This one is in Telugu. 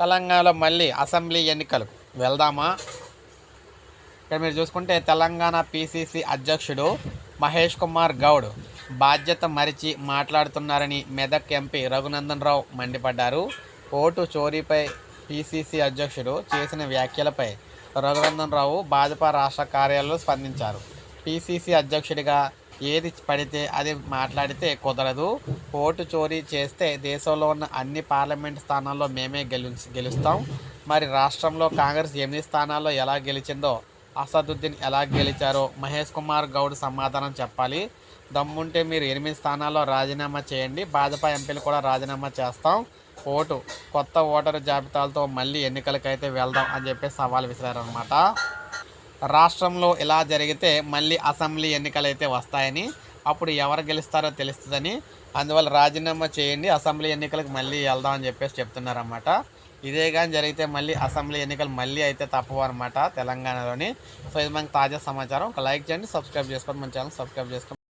తెలంగాణలో మళ్ళీ అసెంబ్లీ ఎన్నికలు. వెళ్దామా? ఇక్కడ మీరు చూసుకుంటే తెలంగాణ పిసిసి అధ్యక్షుడు మహేష్ కుమార్ గౌడ్ బాధ్యత మరిచి మాట్లాడుతున్నారని మెదక్ ఎంపీ రఘునందన్ రావు మండిపడ్డారు. ఓటు చోరీపై పిసిసి అధ్యక్షుడు చేసిన వ్యాఖ్యలపై రఘునందన్ రావు భాజపా రాష్ట్ర కార్యాలయంలో స్పందించారు. పిసిసి అధ్యక్షుడిగా ఏది పడితే అది మాట్లాడితే కుదరదు. ఓటు చోరీ చేస్తే దేశంలో ఉన్న అన్ని పార్లమెంట్ స్థానాల్లో మేమే గెలు గెలుస్తాం. మరి రాష్ట్రంలో కాంగ్రెస్ ఎనిమిది స్థానాల్లో ఎలా గెలిచిందో అసదుద్దీన్ ఎలా గెలిచారో మహేష్ కుమార్ గౌడ్ సమాధానం చెప్పాలి. దమ్ముంటే మీరు ఎనిమిది స్థానాల్లో రాజీనామా చేయండి. భాజపా ఎంపీలు కూడా రాజీనామా చేస్తాం. ఓటు కొత్త ఓటరు జాబితాలతో మళ్ళీ ఎన్నికలకైతే వెళ్దాం అని చెప్పి సవాల్ విసిరారనమాట రాష్ట్రంలో ఇలా జరిగితే మళ్ళీ అసెంబ్లీ ఎన్నికలు అయితే వస్తాయని అప్పుడు ఎవరు గెలుస్తారో తెలుస్తుందని అందువల్ల రాజీనామా చేయండి అసెంబ్లీ ఎన్నికలకు మళ్ళీ వెళ్దాం అని చెప్పేసి చెప్తున్నారన్నమాట. ఇదే కానీ జరిగితే మళ్ళీ అసెంబ్లీ ఎన్నికలు మళ్ళీ అయితే తప్పవు అనమాట తెలంగాణలోని. సో ఇది మనకి తాజా సమాచారం. ఒక లైక్ చేయండి సబ్స్క్రైబ్ చేసుకోండి మన ఛానల్ సబ్స్క్రైబ్ చేసుకోండి.